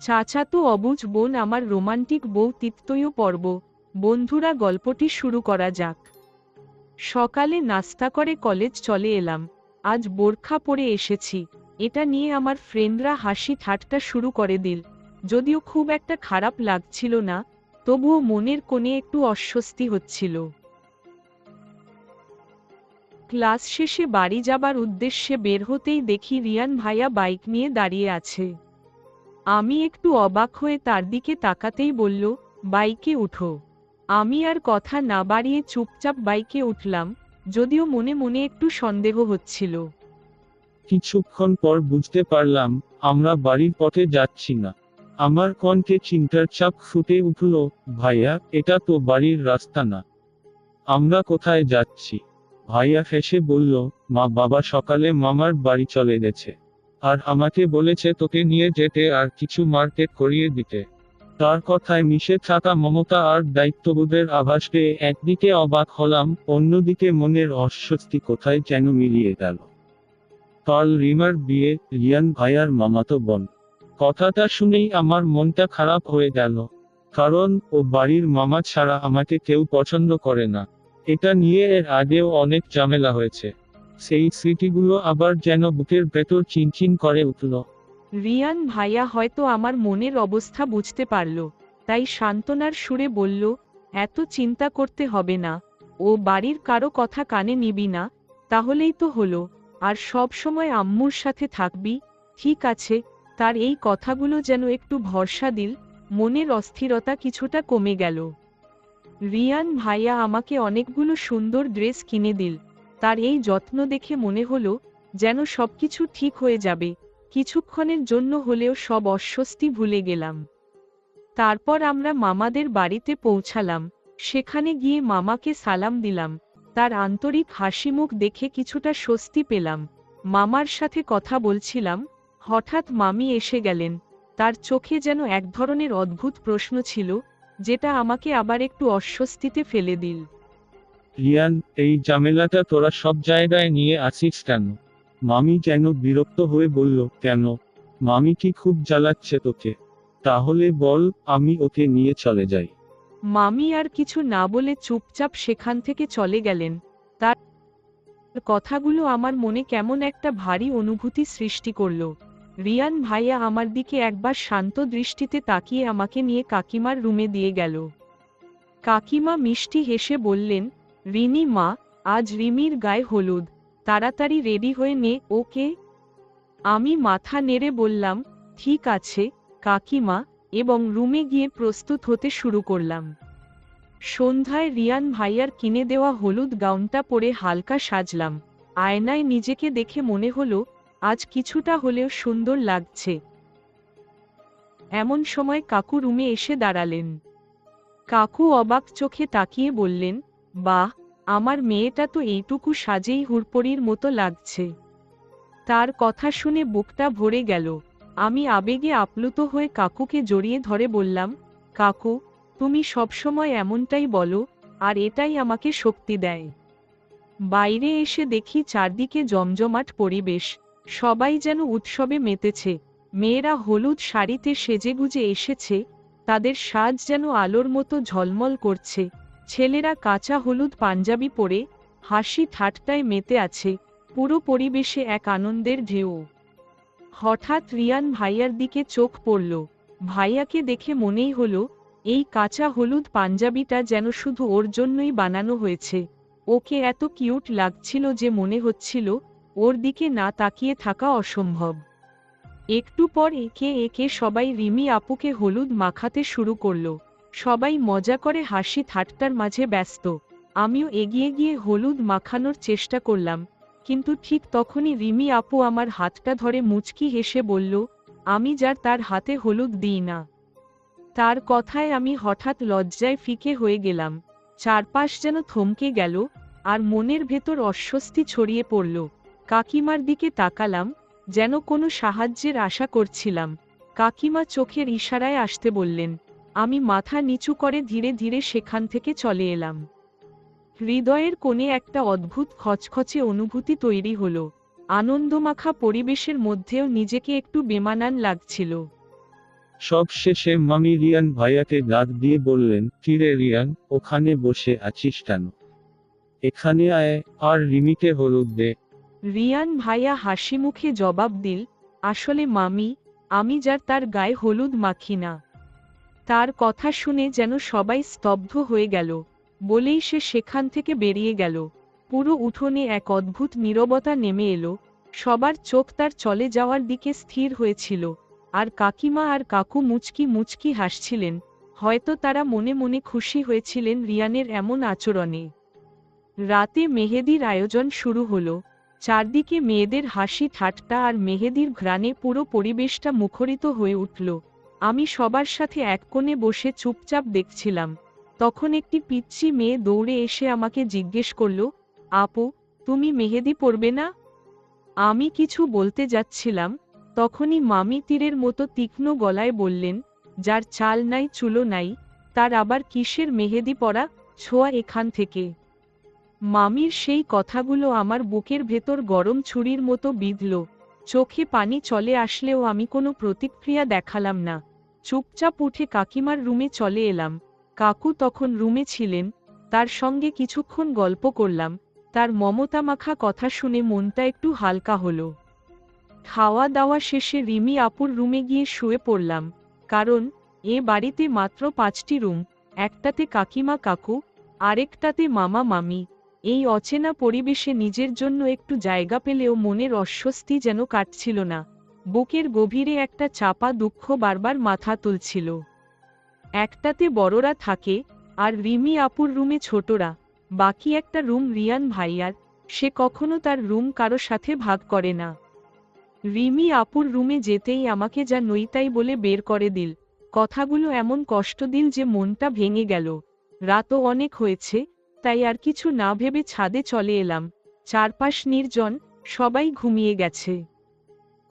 চাচাতো অবুজ বোন আমার রোমান্টিক বউ তিত্তয় পর্ব। বন্ধুরা, গল্পটি শুরু করা যাক। সকালে নাস্তা করে কলেজ চলে এলাম। আজ বোরখা পরে এসেছি। এটা নিয়ে আমার ফ্রেন্ডরা হাসি ঠাট্টা শুরু করে দিল। যদিও খুব একটা খারাপ লাগছিল না, তবুও মনের কোণে একটু অস্বস্তি হচ্ছিল। ক্লাস শেষে বাড়ি যাবার উদ্দেশ্যে বের হতেই দেখি রিয়ান ভাইয়া বাইক নিয়ে দাঁড়িয়ে আছে। আমি একটু অবাক হয়ে তার দিকে তাকাতেই বলল, বাইকে উঠো। আমি আর কথা না বাড়িয়ে চুপচাপ বাইকে উঠলাম, যদিও মনে মনে একটু সন্দেহ হচ্ছিল। কিছুক্ষণ পর বুঝতে পারলাম, আমরা বাড়ির পথে যাচ্ছি না। আমার কণ্ঠে চিন্তার চাপ ফুটে উঠল, ভাইয়া, এটা তো বাড়ির রাস্তা না। আমরা কোথায় যাচ্ছি? ভাইয়া হেসে বলল, মা বাবা সকালে মামার বাড়ি চলে গেছে। আর আমাকে বলেছে তোকে নিয়ে যেতে আর কিছু মার্কেট করিয়ে দিতে। তার কথায় মিশে থাকা মমতা আর দায়িত্ববোধের আভাস পেয়ে একদিকে অবাক হলাম, অন্যদিকে মনের অস্বস্তি কোথায় যেন মিলিয়ে গেল। কাল রিমার বিয়ে, রিয়ান ভাইয়ার মামাতো বোন। কথাটা শুনেই আমার মনটা খারাপ হয়ে গেল। কারণ, ও বাড়ির মামা ছাড়া আমাকে কেউ পছন্দ করে না। এটা নিয়ে এর আগেও অনেক ঝামেলা হয়েছে। সেই স্মৃতিগুলো আবার যেন বুকের ভেতর চিনচিন করে উঠল। রিয়ান ভাইয়া হয়তো আমার মনের অবস্থা বুঝতে পারল, তাই সান্ত্বনার সুরে বলল, এত চিন্তা করতে হবে না, ও বাড়ির কারও কথা কানে নিবি না, তাহলেই তো হলো, আর সব সময় আম্মুর সাথে থাকবি, ঠিক আছে, তার এই কথাগুলো যেন একটু ভরসা দিল, মনের অস্থিরতা কিছুটা কমে গেল। রিয়ান ভাইয়া আমাকে অনেকগুলো সুন্দর ড্রেস কিনে দিল তার এই যত্ন দেখে মনে হলো যেন সবকিছু ঠিক হয়ে যাবে। কিছুক্ষণের জন্য হলেও সব অস্বস্তি ভুলে গেলাম। তারপর আমরা মামাদের বাড়িতে পৌঁছালাম। সেখানে গিয়ে মামাকে সালাম দিলাম। তার আন্তরিক হাসিমুখ দেখে কিছুটা স্বস্তি পেলাম। মামার সাথে কথা বলছিলাম। হঠাৎ মামি এসে গেলেন। তার চোখে যেন এক ধরনের অদ্ভুত প্রশ্ন ছিল, যেটা আমাকে আবার একটু অস্বস্তিতে ফেলে দিল। রিয়ান, এই ঝামেলাটা তোরা সব জায়গায় নিয়ে আসিস কেন? মামি যেন বিরক্ত হয়ে বলল, কেন? মামি কি খুব জ্বালাচ্ছে তোকে? তাহলে বল, আমি ওকে নিয়ে চলে যাই। মামি আর কিছু না বলে চুপচাপ সেখান থেকে চলে গেলেন। তার কথাগুলো আমার মনে কেমন একটা ভারী অনুভূতি সৃষ্টি করল। রিয়ান ভাইয়া আমার দিকে একবার শান্ত দৃষ্টিতে তাকিয়ে আমাকে নিয়ে কাকিমার রুমে দিয়ে গেল। কাকিমা মিষ্টি হেসে বললেন রিনি মা, আজ রিমির গায়ে হলুদ। তাড়াতাড়ি রেডি হয়ে নে, ওকে? আমি মাথা নেড়ে বললাম, ঠিক আছে, কাকিমা, এবং রুমে গিয়ে প্রস্তুত হতে শুরু করলাম। সন্ধ্যায় রিয়ান ভাইয়ার কিনে দেওয়া হলুদ গাউনটা পরে হালকা সাজলাম। আয়নায় নিজেকে দেখে মনে হলো, আজ কিছুটা হলেও সুন্দর লাগছে। এমন সময় কাকু রুমে এসে দাঁড়ালেন। কাকু অবাক চোখে তাকিয়ে বললেন বাহ, আমার মেয়েটা তো এইটুকু সাজেই হুড়পড়ির মতো লাগছে। তার কথা শুনে বুকটা ভরে গেল। আমি আবেগে আপ্লুত হয়ে কাকুকে জড়িয়ে ধরে বললাম, কাকু, তুমি সবসময় এমনটাই বলো, আর এটাই আমাকে শক্তি দেয়। বাইরে এসে দেখি চারদিকে জমজমাট পরিবেশ, সবাই যেন উৎসবে মেতেছে। মেয়েরা হলুদ শাড়িতে সেজেগুজে এসেছে, তাদের সাজ যেন আলোর মতো ঝলমল করছে। ছেলেরা কাঁচা হলুদ পাঞ্জাবি পরে হাসি ঠাট্টায় মেতে আছে, পুরো পরিবেশে এক আনন্দের ঢেউ। হঠাৎ রিয়ান ভাইয়ার দিকে চোখ পড়ল। ভাইয়াকে দেখে মনেই হলো, এই কাঁচা হলুদ পাঞ্জাবিটা যেন শুধু ওর জন্যই বানানো হয়েছে। ওকে এত কিউট লাগছিল যে মনে হচ্ছিল, ওর দিকে না তাকিয়ে থাকা অসম্ভব। একটু পর একে একে সবাই রিমি আপুকে হলুদ মাখাতে শুরু করল। সবাই মজা করে হাসি ঠাট্টার মাঝে ব্যস্ত। আমিও এগিয়ে গিয়ে হলুদ মাখানোর চেষ্টা করলাম, কিন্তু ঠিক তখনই রিমি আপু আমার হাতটা ধরে মুচকি হেসে বলল, আমি যার তার হাতে হলুদ দিই না। তার কথায় আমি হঠাৎ লজ্জায় ফিকে হয়ে গেলাম। চারপাশ যেন থমকে গেল, আর মনের ভেতর অস্বস্তি ছড়িয়ে পড়ল। কাকিমার দিকে তাকালাম, যেন কোনো সাহায্যের আশা করছিলাম। কাকিমা চোখের ইশারায় আসতে বললেন আমি মাথা নিচু করে ধীরে ধীরে সেখান থেকে চলে এলাম। হৃদয়ের কোণে একটা অদ্ভুত খচখচে অনুভূতি তৈরি হলো। আনন্দমাখা পরিবেশের মধ্যেও নিজেকে একটু বেমানান লাগছিল। সব শেষে মামি রিয়ান ভাইয়াকে ডাক দিয়ে বললেন কিরে রিয়ান ওখানে বসে আছিস কেন? এখানে আয় আর রিমিকে হলুদ দে। রিয়ান ভাইয়া হাসি মুখে জবাব দিল আসলে মামি আমি যার তার গায়ে হলুদ মাখি না। তার কথা শুনে যেন সবাই স্তব্ধ হয়ে গেল, বলেই সে সেখান থেকে বেরিয়ে গেল। পুরো উঠোনে এক অদ্ভুত নীরবতা নেমে এলো, সবার চোখ তার চলে যাওয়ার দিকে স্থির হয়েছিল, আর কাকিমা আর কাকু মুচকি মুচকি হাসছিলেন, হয়তো তারা মনে মনে খুশি হয়েছিলেন রিয়ানের এমন আচরণে। রাতে মেহেদির আয়োজন শুরু হলো, চারদিকে মেয়েদের হাসি ঠাট্টা আর মেহেদির ঘ্রাণে পুরো পরিবেশটা মুখরিত হয়ে উঠল। আমি সবার সাথে এক কোণে বসে চুপচাপ দেখছিলাম। তখন একটি পিচ্ছি মেয়ে দৌড়ে এসে আমাকে জিজ্ঞেস করল, আপু, তুমি মেহেদি পরবে না? আমি কিছু বলতে যাচ্ছিলাম, তখনই মামি তীরের মতো তীক্ষ্ণ গলায় বললেন, যার চাল নাই, চুলো নাই, তার আবার কিসের মেহেদি পরা ছোঁয়া এখান থেকে? মামির সেই কথাগুলো আমার বুকের ভেতর গরম ছুরির মতো বিঁধল, চোখে পানি চলে আসলেও আমি কোনো প্রতিক্রিয়া দেখালাম না। চুপচাপ উঠে কাকিমার রুমে চলে এলাম। কাকু তখন রুমে ছিলেন, তার সঙ্গে কিছুক্ষণ গল্প করলাম, তার মমতা মাখা কথা শুনে মনটা একটু হালকা হলো। খাওয়া দাওয়া শেষে রিমি আপুর রুমে গিয়ে শুয়ে পড়লাম, কারণ এ বাড়িতে মাত্র পাঁচটি রুম, একটাতে কাকিমা কাকু, আরেকটাতে মামা মামি। এই অচেনা পরিবেশে নিজের জন্য একটু জায়গা পেলেও মনের অস্বস্তি যেন কাটছিল না। বুকের গভীরে একটা চাপা দুঃখ বারবার মাথা তুলছিল। একটাতে বড়রা থাকে, আর রিমি আপুর রুমে ছোটরা, বাকি একটা রুম রিয়ান ভাইয়ার, সে কখনো তার রুম কারও সাথে ভাগ করে না। রিমি আপুর রুমে যেতেই আমাকে যা নইতাই বলে বের করে দিল, কথাগুলো এমন কষ্ট দিল যে মনটা ভেঙে গেল। রাতও অনেক হয়েছে, তাই আর কিছু না ভেবে ছাদে চলে এলাম। চারপাশ নির্জন, সবাই ঘুমিয়ে গেছে।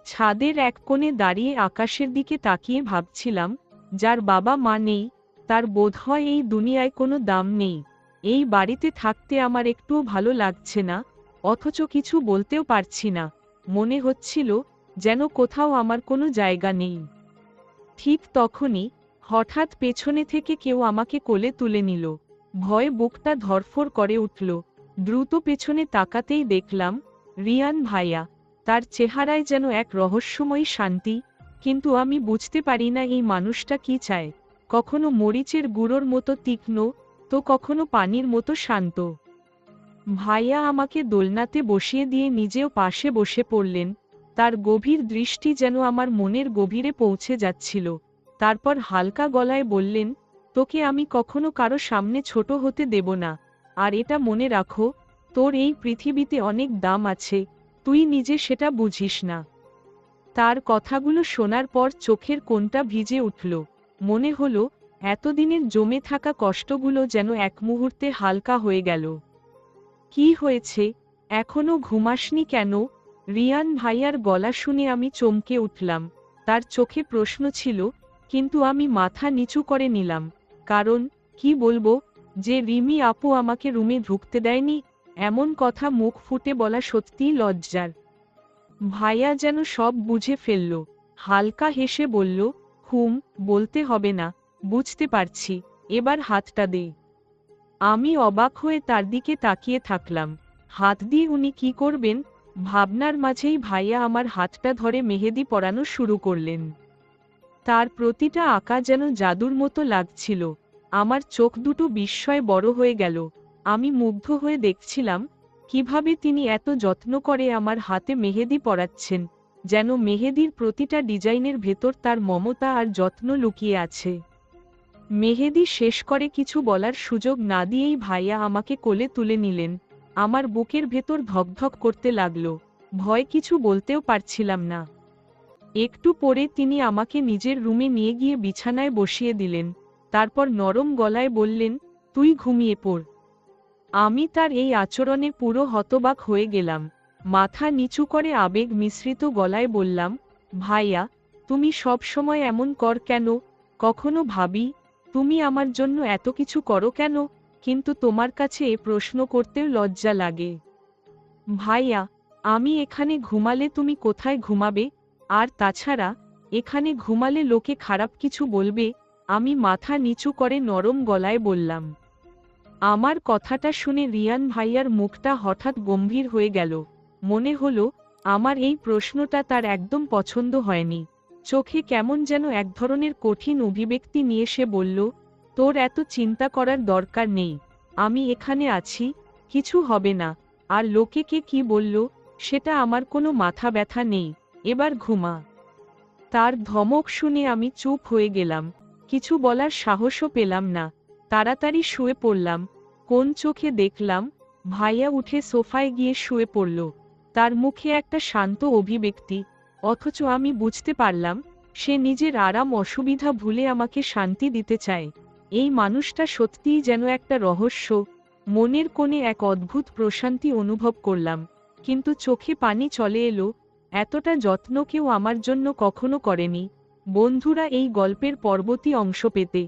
ছাদের এক কোণে দাঁড়িয়ে আকাশের দিকে তাকিয়ে ভাবছিলাম, যার বাবা মা নেই, তার বোধহয় এই দুনিয়ায় কোনো দাম নেই। এই বাড়িতে থাকতে আমার একটুও ভালো লাগছে না, অথচ কিছু বলতেও পারছি না। মনে হচ্ছিল যেন কোথাও আমার কোনো জায়গা নেই। ঠিক তখনই হঠাৎ পেছনে থেকে কেউ আমাকে কোলে তুলে নিল। ভয়ে বুকটা ধরফর করে উঠল। দ্রুত পেছনে তাকাতেই দেখলাম, রিয়ান ভাইয়া। তার চেহারায় যেন এক রহস্যময়ী শান্তি, কিন্তু আমি বুঝতে পারি না এই মানুষটা কি চায়। কখনো মরিচের গুঁড়োর মতো তীক্ষ্ণ, তো কখনো পানির মতো শান্ত। ভাইয়া আমাকে দোলনাতে বসিয়ে দিয়ে নিজেও পাশে বসে পড়লেন, তার গভীর দৃষ্টি যেন আমার মনের গভীরে পৌঁছে যাচ্ছিল। তারপর হালকা গলায় বললেন, তোকে আমি কখনো কারও সামনে ছোট হতে দেব না, আর এটা মনে রাখো, তোর এই পৃথিবীতে অনেক দাম আছে তুই নিজে সেটা বুঝিস না। তার কথাগুলো শোনার পর চোখের কোনটা ভিজে উঠল। মনে হলো, এতদিনের জমে থাকা কষ্টগুলো যেন এক মুহূর্তে হালকা হয়ে গেল। কি হয়েছে? এখনও ঘুমাসনি কেন? রিয়ান ভাইয়ার গলা শুনে আমি চমকে উঠলাম। তার চোখে প্রশ্ন ছিল, কিন্তু আমি মাথা নিচু করে নিলাম। কারণ, কি বলব, যে রিমি আপু আমাকে রুমে ঢুকতে দেয়নি এমন কথা মুখ ফুটে বলা সত্যিই লজ্জার। ভাইয়া যেন সব বুঝে ফেলল। হালকা হেসে বলল, হুম, বলতে হবে না, বুঝতে পারছি, এবার হাতটা দে। আমি অবাক হয়ে তার দিকে তাকিয়ে থাকলাম। হাত দিয়ে উনি কি করবেন? ভাবনার মাঝেই ভাইয়া আমার হাতটা ধরে মেহেদি পরানো শুরু করলেন। তার প্রতিটা আঁকা যেন জাদুর মতো লাগছিল। আমার চোখ দুটো বিস্ময় বড় হয়ে গেল। আমি মুগ্ধ হয়ে দেখছিলাম কীভাবে তিনি এত যত্ন করে আমার হাতে মেহেদি পরাচ্ছেন, যেন মেহেদির প্রতিটা ডিজাইনের ভেতর তার মমতা আর যত্ন লুকিয়ে আছে। মেহেদি শেষ করে কিছু বলার সুযোগ না দিয়েই ভাইয়া আমাকে কোলে তুলে নিলেন, আমার বুকের ভেতর ধকধক করতে লাগল, ভয় কিছু বলতেও পারছিলাম না। একটু পরে তিনি আমাকে নিজের রুমে নিয়ে গিয়ে বিছানায় বসিয়ে দিলেন, তারপর নরম গলায় বললেন, তুই ঘুমিয়ে পড়। আমি তার এই আচরণে পুরো হতবাক হয়ে গেলাম। মাথা নিচু করে আবেগ মিশ্রিত গলায় বললাম, ভাইয়া, তুমি সব সময় এমন কর কেন? কখনো ভাবি, তুমি আমার জন্য এত কিছু করো কেন? কিন্তু তোমার কাছে এ প্রশ্ন করতেও লজ্জা লাগে। ভাইয়া, আমি এখানে ঘুমালে তুমি কোথায় ঘুমাবে? আর তাছাড়া, এখানে ঘুমালে লোকে খারাপ কিছু বলবে? আমি মাথা নিচু করে নরম গলায় বললাম আমার কথাটা শুনে রিয়ান ভাইয়ার মুখটা হঠাৎ গম্ভীর হয়ে গেল। মনে হলো, আমার এই প্রশ্নটা তার একদম পছন্দ হয়নি। চোখে কেমন যেন এক ধরনের কঠিন অভিব্যক্তি নিয়ে সে বলল, তোর এত চিন্তা করার দরকার নেই। আমি এখানে আছি, কিছু হবে না। আর লোকে কে কি বলল, সেটা আমার কোনো মাথা ব্যথা নেই। এবার ঘুমা। তার ধমক শুনে আমি চুপ হয়ে গেলাম। কিছু বলার সাহসও পেলাম না। তাড়াতাড়ি শুয়ে পড়লাম। কোন চোখে দেখলাম, ভাইয়া উঠে সোফায় গিয়ে শুয়ে পড়ল। তার মুখে একটা শান্ত অভিব্যক্তি, অথচ আমি বুঝতে পারলাম, সে নিজের আরাম অসুবিধা ভুলে আমাকে শান্তি দিতে চায়। এই মানুষটা সত্যিই যেন একটা রহস্য। মনের কোণে এক অদ্ভুত প্রশান্তি অনুভব করলাম। কিন্তু চোখে পানি চলে এলো, এতটা যত্ন কেউ আমার জন্য কখনো করেনি। বন্ধুরা, এই গল্পের পরবর্তী অংশ পেতে